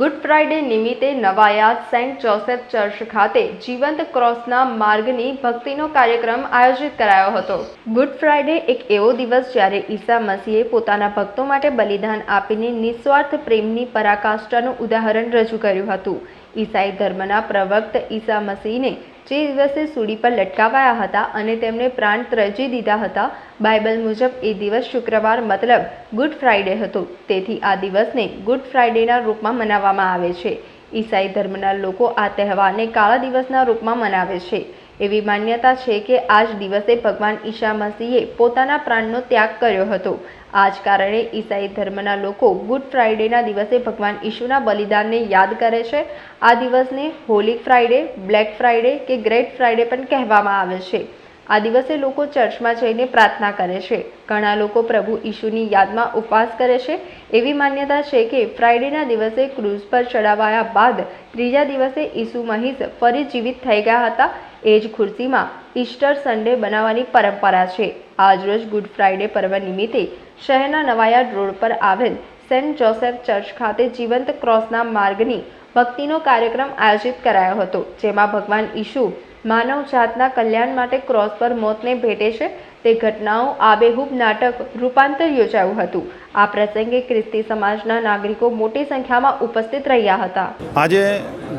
Good Friday નિમિત્તે નવાયાત Saint Joseph church ખાતે જીવંત ક્રોસના માર્ગની ભક્તિનો કાર્યક્રમ આયોજિત કરાયો હતો. ગુડ ફ્રાઇડે એક એવો દિવસ જ્યારે ઈસા મસીહે પોતાના ભક્તો માટે બલિદાન આપીને નિસ્વાર્થ પ્રેમની પરાકાષ્ઠાનું ઉદાહરણ રજૂ કર્યું હતું. ઈસાઈ ધર્મના પ્રવક્ત ઈસા મસીહને જે દિવસે સૂડી પર લટકાવાયા હતા અને તેમણે પ્રાણ ત્રજી દીધા હતા, બાઇબલ મુજબ એ દિવસ શુક્રવાર મતલબ ગુડ ફ્રાઇડે હતો. તેથી આ દિવસને ગુડ ફ્રાઇડેના રૂપમાં મનાવવામાં આવે છે. ઈસાઈ ધર્મના લોકો આ તહેવારને કાળા દિવસના રૂપમાં મનાવે છે. એવી માન્યતા છે કે આ જ દિવસે ભગવાન ઈશા મસીહે પોતાના પ્રાણનો ત્યાગ કર્યો હતો. આ જ કારણે ઈસાઈ ધર્મના લોકો ગુડ ફ્રાઇડેના દિવસે ભગવાન ઈશુના બલિદાનને યાદ કરે છે. આ દિવસને હોલી ફ્રાઇડે, બ્લેક ફ્રાઇડે કે ગ્રેટ ફ્રાઇડે પણ કહેવામાં આવે છે. આ દિવસે લોકો ચર્ચમાં જઈને પ્રાર્થના કરે છે. ઘણા લોકો પ્રભુ ઈશુની યાદમાં ઉપવાસ કરે છે. એવી માન્યતા છે કે ફ્રાઇડેના દિવસે ક્રૂઝ પર ચડાવાયા બાદ ત્રીજા દિવસે ઈસુ મહીસ ફરી જીવિત થઈ ગયા હતા. એ જ ખુરશીમાં ઈસ્ટર સન્ડે બનાવવાની પરંપરા છે. આજરોજ ગુડ ફ્રાઇડે પર્વ નિમિત્તે શહેરના નવાયાર્ડ રોડ પર આવેલ સેન્ટ જોસેફ ચર્ચ ખાતે જીવંત ક્રોસના માર્ગની ભક્તિનો કાર્યક્રમ આયોજિત કરાયો હતો, જેમાં ભગવાન ઈશુ માનવ જાતના કલ્યાણ માટે ક્રોસ પર મોતને ભેટે છે. તે ઘટનાઓ આબેહૂબ નાટક રૂપાંતર યોજાયું હતું. આ પ્રસંગે ખ્રિસ્તી સમાજના નાગરિકો મોટી સંખ્યામાં ઉપસ્થિત રહ્યા હતા. આજે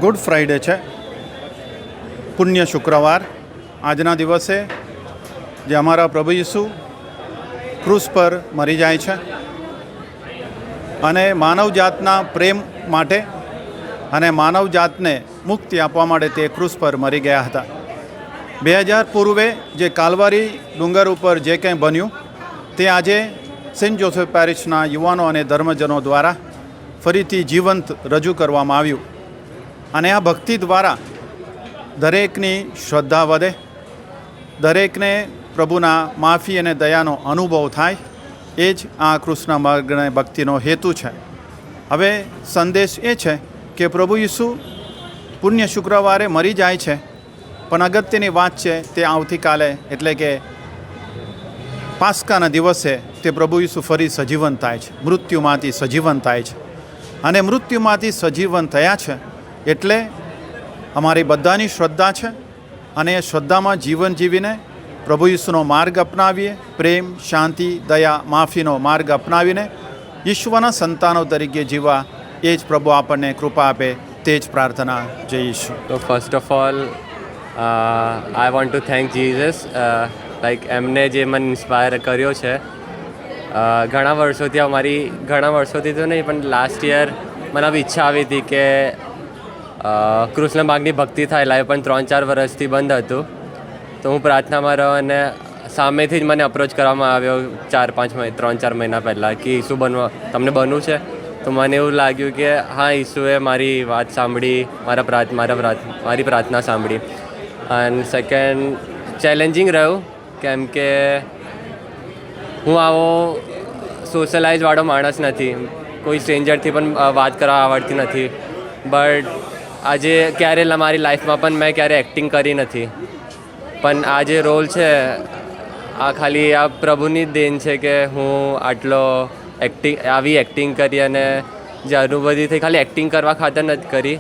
ગુડ ફ્રાઇડે છે. પુણ્ય શુક્રવાર આજના દિવસે જે અમારા પ્રભુ ઈસુ ક્રૂસ પર મરી જાય છે અને માનવ જાતના પ્રેમ માટે અને માનવ જાતને મુક્તિ આપવા માટે તે ક્રૂસ પર મરી ગયા હતા. બે હજાર પૂર્વે જે કાલવારી ડુંગર ઉપર જે કંઈ બન્યું તે આજે સેન્ટ જોસેફ પેરિસના યુવાનો અને ધર્મજનો દ્વારા ફરીથી જીવંત રજૂ કરવામાં આવ્યું. અને આ ભક્તિ દ્વારા દરેકની શ્રદ્ધા વધે. દરેકને પ્રભુના માફી અને દયાનો અનુભવ થાય. એ જ આ કૃષ્ણ માર્ગને ભક્તિનો હેતુ છે. હવે સંદેશ એ છે કે પ્રભુ ઈસુ પુણ્ય શુક્રવારે મરી જાય છે. પણ અગત્યની વાત છે તે આવતીકાલે એટલે કે પાસ્કાના દિવસે તે પ્રભુ ઈસુ ફરી સજીવન થાય છે. મૃત્યુમાંથી સજીવન થાય છે. અને મૃત્યુમાંથી સજીવન થયા છે એટલે અમારી બધાની શ્રદ્ધા છે અને એ શ્રદ્ધામાં જીવન જીવીને પ્રભુ ઈસુનો માર્ગ અપનાવીએ, પ્રેમ, શાંતિ, દયા, માફીનો માર્ગ અપનાવીને ઈશ્વરના સંતાનો તરીકે જીવવા. એ જ પ્રભુ આપણને કૃપા આપે, તે જ પ્રાર્થના. જય તો first of all I want to thank Jesus like એમને જે મને ઇન્સ્પાયર કર્યો છે. ઘણા વર્ષોથી અમારી, ઘણા વર્ષોથી તો નહીં, પણ લાસ્ટ યર મને આવી ઈચ્છા આવી હતી કે કૃષ્ણ માગની ભક્તિ થાય લાઈવ પણ ત્રણ ચાર વર્ષથી બંધ હતું. તો હું પ્રાર્થનામાં રહ્યો અને સામેથી જ મને અપ્રોચ કરવામાં આવ્યો ચાર પાંચ ત્રણ ચાર મહિના પહેલાં કે ઈસુ બનવા, તમને બનવું છે? તો મને એવું લાગ્યું કે હા, ઈસુએ મારી વાત સાંભળી, મારા પ્રાર્થ, મારા મારી પ્રાર્થના સાંભળી. અને સેકન્ડ ચેલેન્જિંગ રહ્યું, કેમ કે હું આવો સોશિયલાઇઝવાળો માણસ નથી. કોઈ સ્ટ્રેન્જરથી પણ વાત કરવા આવડતી નથી. બટ આજે ક્યારે મારી લાઈફમાં પણ મેં ક્યારે એક્ટિંગ કરી નથી. પણ આ જે રોલ છે, આ ખાલી આ પ્રભુની જ દેન છે કે હું આટલો એક્ટિંગ આવી એક્ટિંગ કરી અને જે અનુભૂતિ થઈ ખાલી એક્ટિંગ કરવા ખાતર નથી કરી.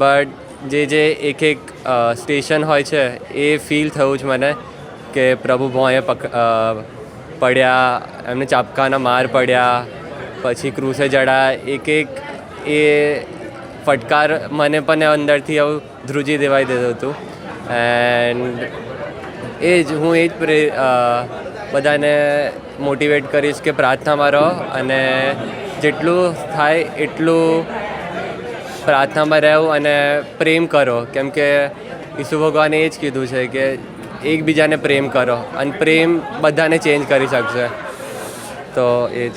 બટ જે જે એક એક સ્ટેશન હોય છે, એ ફીલ થયું છે મને કે પ્રભુ ભોંએ પડ્યા, એમને ચાપકાના માર પડ્યા, પછી ક્રૂસે જડા, એક એક એ ફટકાર મને પણ અંદરથી આવું ધ્રુજી દેવાઈ દેતું હતું. એન્ડ એ જ હું એ જ બધાને મોટિવેટ કરીશ કે પ્રાર્થનામાં રહો અને જેટલું થાય એટલું પ્રાર્થનામાં રહેવું અને પ્રેમ કરો. કેમ કે ઈસુ ભગવાને એ જ કીધું છે કે એકબીજાને પ્રેમ કરો અને પ્રેમ બધાને ચેન્જ કરી શકશે. તો એ જ.